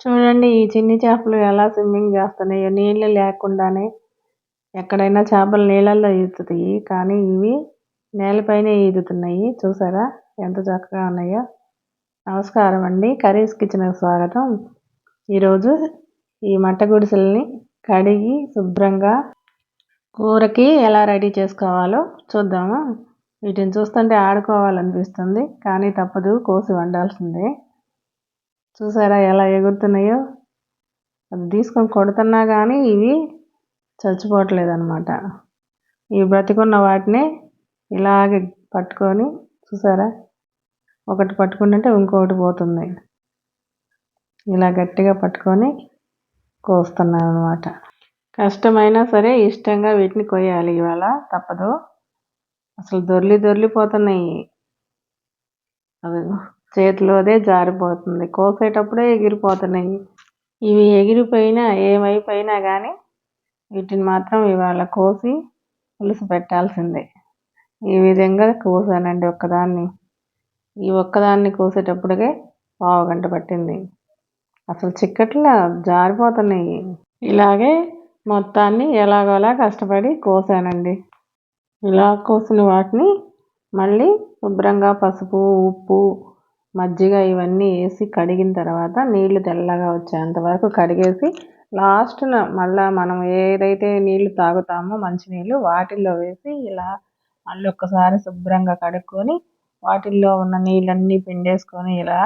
చూడండి ఈ చిన్ని చేపలు ఎలా స్విమ్మింగ్ చేస్తున్నాయో. నీళ్ళు లేకుండానే ఎక్కడైనా చేపలు నీళ్ళల్లో ఈదుతాయి కానీ ఇవి నేలపైనే ఈదుతున్నాయి. చూసారా? ఎంత చక్కగా ఉన్నాయో. నమస్కారం అండి. కర్రీస్ కిచెన్కి స్వాగతం. ఈరోజు ఈ మట్ట గుడిసెల్ని కడిగి శుభ్రంగా కూరకి ఎలా రెడీ చేసుకోవాలో చూద్దాము. వీటిని చూస్తుంటే ఆడుకోవాలనిపిస్తుంది కానీ తప్పదు కోసి వండాల్సిందే. చూసారా ఎలా ఎగురుతున్నాయో? అది తీసుకొని కొడుతున్నా కానీ ఇవి చచ్చిపోవట్లేదు అనమాట ఇవి బ్రతికున్న వాటిని ఇలాగే పట్టుకొని చూసారా? ఒకటి పట్టుకుంటుంటే ఇంకొకటి పోతుంది. ఇలా గట్టిగా పట్టుకొని కోస్తున్నాను అనమాట కష్టమైనా సరే ఇష్టంగా వీటిని కొయ్యాలి. ఇవాళ తప్పదు. అసలు దొర్లి దొర్లిపోతున్నాయి. అది చేతిలోదే జారిపోతుంది. కోసేటప్పుడే ఎగిరిపోతున్నాయి. ఇవి ఎగిరిపోయినా ఏమైపోయినా కానీ వీటిని మాత్రం ఇవాళ కోసి పులుసు పెట్టాల్సిందే ఈ విధంగా కోసానండి ఒక్కదాన్ని. ఈ ఒక్కదాన్ని కోసేటప్పటికే పావు గంట పట్టింది. అసలు చిక్కట్లా జారిపోతున్నాయి. ఇలాగే మొత్తాన్ని ఎలాగోలా కష్టపడి కోసానండి. ఇలా కోసిన వాటిని మళ్ళీ శుభ్రంగా పసుపు ఉప్పు మజ్జిగ ఇవన్నీ వేసి కడిగిన తర్వాత నీళ్ళు తెల్లగా వచ్చేంత వరకు కడిగేసి లాస్ట్న మళ్ళీ మనం ఏదైతే నీళ్ళు తాగుతామో మంచినీళ్ళు వాటిల్లో వేసి ఇలా మళ్ళీ ఒక్కసారి శుభ్రంగా కడుక్కొని వాటిల్లో ఉన్న నీళ్ళన్నీ పిండేసుకొని ఇలా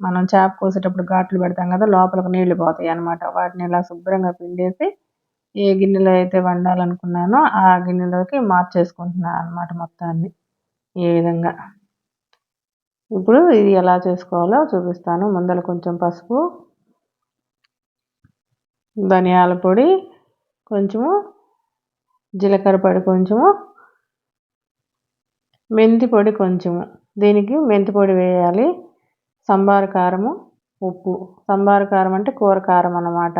మనం చేప కోసేటప్పుడు ఘాట్లు పెడతాం కదా లోపలికి నీళ్ళు పోతాయి అనమాట వాటిని ఇలా శుభ్రంగా పిండేసి ఏ గిన్నెలో అయితే వండాలనుకున్నానో ఆ గిన్నెలోకి మార్చేసుకుంటున్నాను అనమాట మొత్తాన్ని. ఈ విధంగా. ఇప్పుడు ఇది ఎలా చేసుకోవాలో చూపిస్తాను. ముందర కొంచెం పసుపు ధనియాల పొడి కొంచెము జీలకర్ర పొడి కొంచెము మెంతి పొడి కొంచెము. దీనికి మెంతి పొడి వేయాలి. సంబార కారము ఉప్పు. సంబార కారం అంటే కూర కారం అన్నమాట.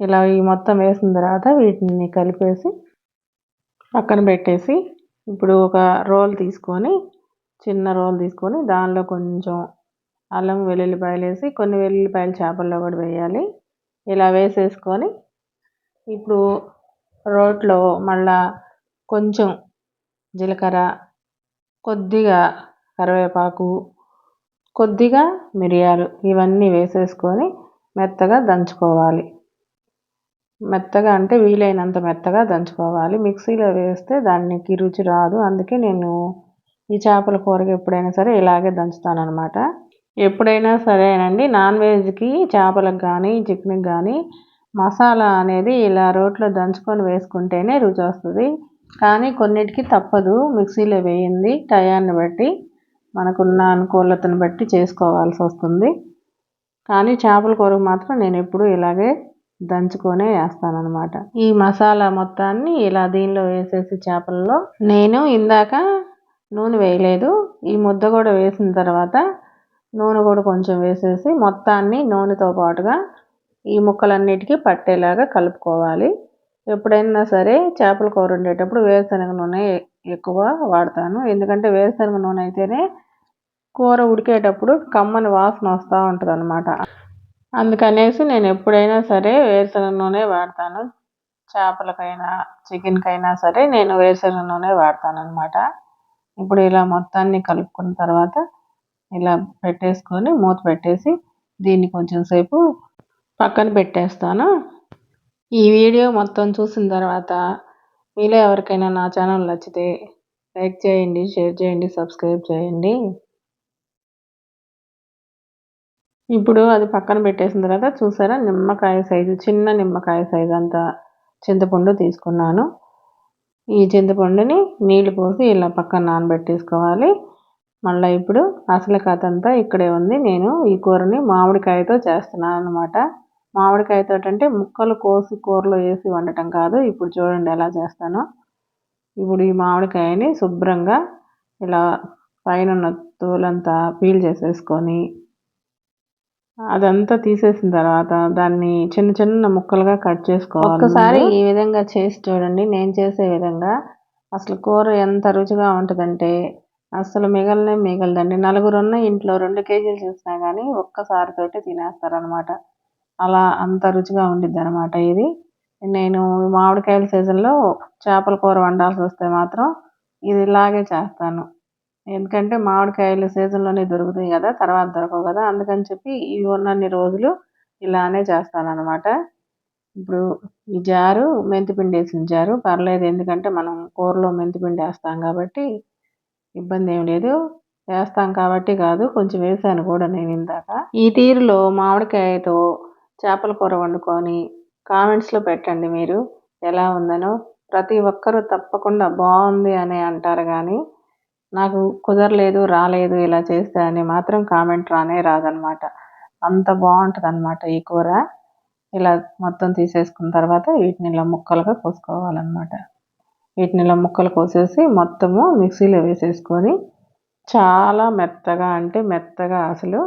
ఇలా ఈ మొత్తం వేసిన తర్వాత వీటిని కలిపేసి పక్కన పెట్టేసి ఇప్పుడు ఒక రోల్ తీసుకొని చిన్న రోల్ తీసుకొని దానిలో కొంచెం అల్లం వెల్లుల్లిపాయలు వేసి కొన్ని వెల్లుల్లిపాయలు చేపల్లో కూడా వేయాలి. ఇలా వేసేసుకొని ఇప్పుడు రోట్లో మళ్ళా కొంచెం జీలకర్ర కొద్దిగా కరివేపాకు కొద్దిగా మిరియాలు ఇవన్నీ వేసేసుకొని మెత్తగా దంచుకోవాలి. మెత్తగా అంటే వీలైనంత మెత్తగా దంచుకోవాలి. మిక్సీలో వేస్తే దానికి రుచి రాదు. అందుకే నేను ఈ చేపల కూరకి ఎప్పుడైనా సరే ఇలాగే దంచుతానమాట ఎప్పుడైనా సరేనండి నాన్ వెజ్కి చేపలకు కానీ చికెన్కి కానీ మసాలా అనేది ఇలా రోట్లో దంచుకొని వేసుకుంటేనే రుచి వస్తుంది. కానీ కొన్నిటికి తప్పదు మిక్సీలో వేయింది టయాన్ని బట్టి మనకున్న అనుకూలతను బట్టి చేసుకోవాల్సి వస్తుంది. కానీ చేపల కూరకు మాత్రం నేను ఎప్పుడూ ఇలాగే దంచుకొనే వేస్తానన్నమాట. ఈ మసాలా మొత్తాన్ని ఇలా దీనిలో వేసేసి చేపల్లో నేను ఇందాక నూనె వేయలేదు. ఈ ముద్ద కూడా వేసిన తర్వాత నూనె కూడా కొంచెం వేసేసి మొత్తాన్ని నూనెతో పాటుగా ఈ ముక్కలన్నిటికీ పట్టేలాగా కలుపుకోవాలి. ఎప్పుడైనా సరే చేపల కూర వండేటప్పుడు వేరుశనగ నూనె ఎక్కువ వాడతాను. ఎందుకంటే వేరుశనగ నూనె అయితేనే కూర ఉడికేటప్పుడు కమ్మని వాసన వస్తూ ఉంటుంది అనమాట అందుకనేసి నేను ఎప్పుడైనా సరే వేరుశనగ నూనె వాడతాను. చేపలకైనా చికెన్కైనా సరే నేను వేరుశనగ నూనె వాడతాను అనమాట ఇప్పుడు ఇలా మొత్తాన్ని కలుపుకున్న తర్వాత ఇలా పెట్టేసుకొని మూత పెట్టేసి దీన్ని కొంచెం సేపు పక్కన పెట్టేస్తాను. ఈ వీడియో మొత్తం చూసిన తర్వాత మీలో ఎవరికైనా నా ఛానల్ నచ్చితే లైక్ చేయండి షేర్ చేయండి సబ్స్క్రైబ్ చేయండి. ఇప్పుడు అది పక్కన పెట్టేసిన తర్వాత చూసారా? నిమ్మకాయ సైజు చిన్న నిమ్మకాయ సైజు అంత చింతపండు తీసుకున్నాను. ఈ చింతపండుని నీళ్ళు పోసి ఇలా పక్కన నానబెట్టేసుకోవాలి. మళ్ళీ ఇప్పుడు అసలు కథ అంతా ఇక్కడే ఉంది. నేను ఈ కూరని మామిడికాయతో చేస్తున్నాను అనమాట మామిడికాయతో అంటే ముక్కలు కోసి కూరలో వేసి వండటం కాదు. ఇప్పుడు చూడండి ఎలా చేస్తానో. ఇప్పుడు ఈ మామిడికాయని శుభ్రంగా ఇలా పైన ఉన్న తోలంతా పీల్ చేసేసుకొని అదంతా తీసేసిన తర్వాత దాన్ని చిన్న చిన్న ముక్కలుగా కట్ చేసుకోవాలి ఒకసారి ఈ విధంగా చేసి చూడండి. నేను చేసే విధంగా అసలు కూర ఎంత రుచిగా ఉంటుందంటే అసలు మిగలనే మిగలదండి. నలుగురు ఉన్న ఇంట్లో రెండు కేజీలు చేసినా కానీ ఒక్కసారితోటి తినేస్తారనమాట. అలా అంత రుచిగా ఉండిద్ది అనమాట ఇది. నేను మామిడికాయల సీజన్లో చేపల కూర వండాల్సి వస్తే మాత్రం ఇది ఇలాగే చేస్తాను. ఎందుకంటే మామిడికాయలు సీజన్లోనే దొరుకుతాయి కదా తర్వాత దొరకవు కదా అందుకని చెప్పి ఇవి ఉన్నన్ని రోజులు ఇలానే చేస్తాను ఇప్పుడు ఈ జారు మెంతిపిండి వేసిన జారు పర్లేదు ఎందుకంటే మనం కూరలో మెంతిపిండి వేస్తాం కాబట్టి ఇబ్బంది ఏం లేదు. వేస్తాం కాబట్టి కాదు కొంచెం వేసాను కూడా నేను ఇందాక. ఈ తీరులో మామిడికాయతో చేపల కూర వండుకొని కామెంట్స్లో పెట్టండి మీరు ఎలా ఉందనో. ప్రతి ఒక్కరూ తప్పకుండా బాగుంది అని అంటారు కానీ నాకు కుదరలేదు రాలేదు ఇలా చేస్తే అని మాత్రం కామెంట్ రానే రాదనమాట. అంత బాగుంటుంది అనమాట ఈ కూర. ఇలా మొత్తం తీసేసుకున్న తర్వాత వీటిని ఇలా ముక్కలుగా కోసుకోవాలన్నమాట వీటిని ఇలా ముక్కలు కోసేసి మొత్తము మిక్సీలో వేసేసుకొని చాలా మెత్తగా అంటే మెత్తగా అసలు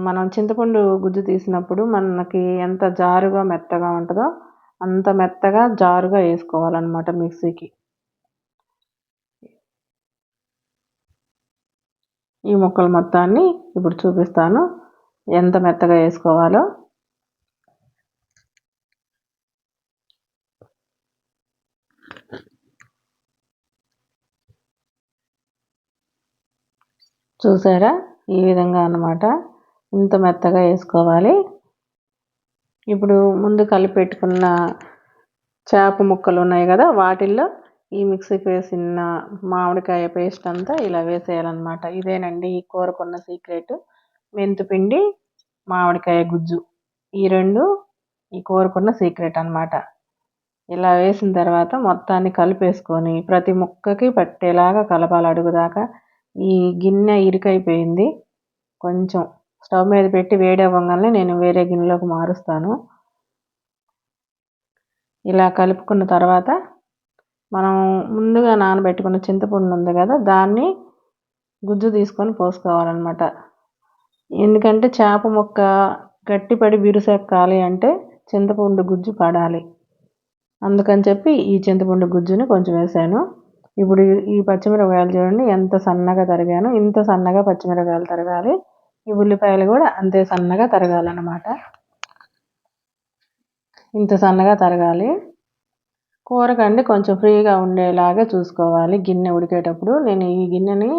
మనం చింతపండు గుజ్జు తీసినప్పుడు మనకి ఎంత జారుగా మెత్తగా ఉంటుందో అంత మెత్తగా జారుగా వేసుకోవాలన్నమాట మిక్సీకి. ఈ ముక్కలు మొత్తాన్ని ఇప్పుడు చూపిస్తాను. ఎంత మెత్తగా వేసుకోవాలో. చూసారా? ఈ విధంగా అన్నమాట. ఇంత మెత్తగా వేసుకోవాలి. ఇప్పుడు ముందు కలిపి పెట్టుకున్న చేప ముక్కలు ఉన్నాయి కదా వాటిల్లో ఈ మిక్సీకి వేసిన మామిడికాయ పేస్ట్ అంతా ఇలా వేసేయాలన్నమాట. ఇదేనండి ఈ కూరకున్న సీక్రెట్. మెంతిపిండి మామిడికాయ గుజ్జు. ఈ రెండు ఈ కూరకున్న సీక్రెట్ అనమాట ఇలా వేసిన తర్వాత మొత్తాన్ని కలిపేసుకొని ప్రతి ముక్కకి పట్టేలాగా కలపాలి అడుగుదాకా. ఈ గిన్నె ఇరుకైపోయింది. కొంచెం స్టవ్ మీద పెట్టి వేడి అవ్వగానే నేను వేరే గిన్నెలోకి మారుస్తాను. ఇలా కలుపుకున్న తర్వాత మనం ముందుగా నానబెట్టుకున్న చింతపండు ఉంది కదా దాన్ని గుజ్జు తీసుకొని పోసుకోవాలన్నమాట. ఎందుకంటే చేప ముక్క గట్టిపడి బిరుసెక్కాలి అంటే చింతపండు గుజ్జు పడాలి. అందుకని చెప్పి ఈ చింతపండు గుజ్జుని కొంచెం వేసాను. ఇప్పుడు ఈ పచ్చిమిరపకాయలు చూడండి ఎంత సన్నగా తరిగాను. ఇంత సన్నగా పచ్చిమిరపకాయలు తరగాలి. ఈ ఉల్లిపాయలు కూడా అంతే సన్నగా తరగాలన్నమాట. ఇంత సన్నగా తరగాలి. కూరకండి కొంచెం ఫ్రీగా ఉండేలాగా చూసుకోవాలి. గిన్నె ఉడికేటప్పుడు నేను ఈ గిన్నెని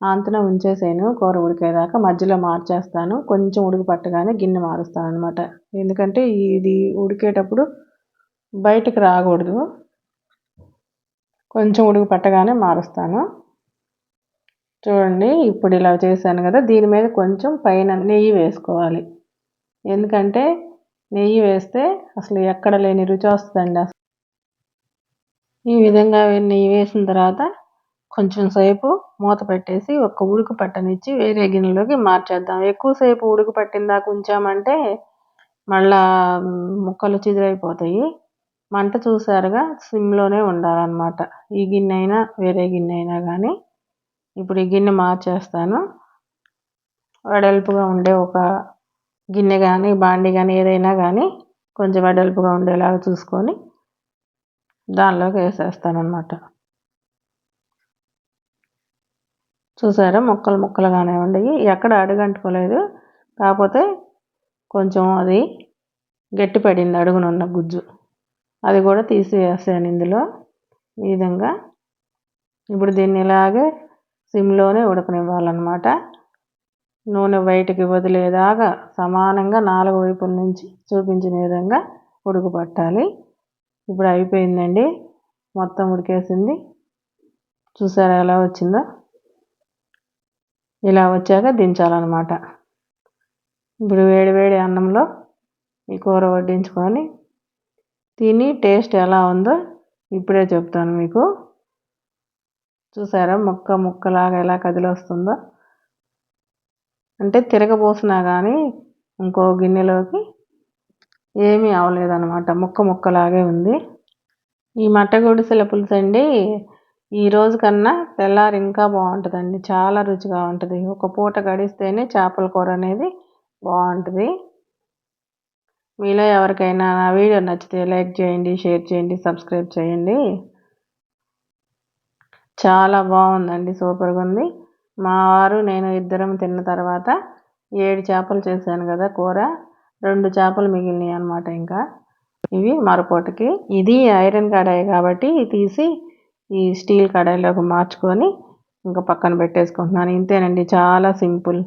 అంతన ఉంచేసాను. కూర ఉడికేదాకా మధ్యలో మార్చేస్తాను. కొంచెం ఉడికి పట్టగానే గిన్నె మారుస్తాను అనమాట ఎందుకంటే ఇది ఉడికేటప్పుడు బయటకు రాకూడదు. కొంచెం ఉడికి పట్టగానే మారుస్తాను. చూడండి ఇప్పుడు ఇలా చేశాను కదా దీని మీద కొంచెం పైన నెయ్యి వేసుకోవాలి. ఎందుకంటే నెయ్యి వేస్తే అసలు ఎక్కడ లేని రుచి వస్తుందండి. అసలు ఈ విధంగా నెయ్యి వేసిన తర్వాత కొంచెం సేపు మూత పెట్టేసి ఒక ఉడుకు పట్టనిచ్చి వేరే గిన్నెలోకి మార్చేద్దాం. ఎక్కువసేపు ఉడుకు పట్టిన దాకా ఉంచామంటే మళ్ళా ముక్కలు చిదిరైపోతాయి. మంట చూసారుగా సిమ్లోనే ఉండాలన్నమాట. ఈ గిన్నె అయినా వేరే గిన్నె అయినా కానీ ఇప్పుడు ఈ గిన్నె మార్చేస్తాను. వెడల్పుగా ఉండే ఒక గిన్నె కానీ బాండి కానీ ఏదైనా కానీ కొంచెం వెడల్పుగా ఉండేలాగా చూసుకొని దానిలోకి వేసేస్తాను చూసారా? ముక్కలు ముక్కలుగానే ఉండయి ఎక్కడ అడుగంటుకోలేదు. కాకపోతే కొంచెం అది గట్టి పడింది అడుగునున్న గుజ్జు. అది కూడా తీసివేసాను ఇందులో. ఈ విధంగా ఇప్పుడు దీన్ని ఇలాగే సిమ్లోనే ఉడకనివ్వాలన్నమాట. నూనె బయటికి వదిలేదాకా సమానంగా నాలుగు వైపుల నుంచి చూపించిన విధంగా ఉడుకుపట్టాలి ఇప్పుడు అయిపోయిందండి. మొత్తం ఉడికేసింది. చూసారా ఎలా వచ్చిందో? ఇలా వచ్చాక దించాలన్నమాట. ఇప్పుడు వేడి వేడి అన్నంలో ఈ కూర వడ్డించుకొని తిని టేస్ట్ ఎలా ఉందో ఇప్పుడే చెప్తాను మీకు. చూసారా ముక్క ముక్కలాగా ఎలా కదిలొస్తుందో? అంటే తిరగబోసినా కానీ ఇంకో గిన్నెలోకి ఏమీ అవలేదనమాట ముక్క ముక్కలాగే ఉంది. ఈ మట్టగుడిసెల పులుసు అండి ఈ రోజు కన్నా తెల్లారి ఇంకా బాగుంటుందండి. చాలా రుచిగా ఉంటుంది. ఒక పూట గడిస్తేనే చేపల కూర అనేది బాగుంటుంది. మీలో ఎవరికైనా నా వీడియో నచ్చితే లైక్ చేయండి షేర్ చేయండి సబ్స్క్రైబ్ చేయండి. చాలా బాగుందండి. సూపర్గా ఉంది. మా వారు నేను ఇద్దరం తిన్న తర్వాత ఏడు చేపలు చేశాను కదా కూర. రెండు చేపలు మిగిలినాయి అనమాట ఇంకా. ఇవి మరపూటకి. ఇది ఐరన్ కడాయి కాబట్టి తీసి ఈ స్టీల్ కడాయిలోకి మార్చుకొని ఇంకా పక్కన పెట్టేసుకుంటున్నాను. ఇంతేనండి చాలా సింపుల్.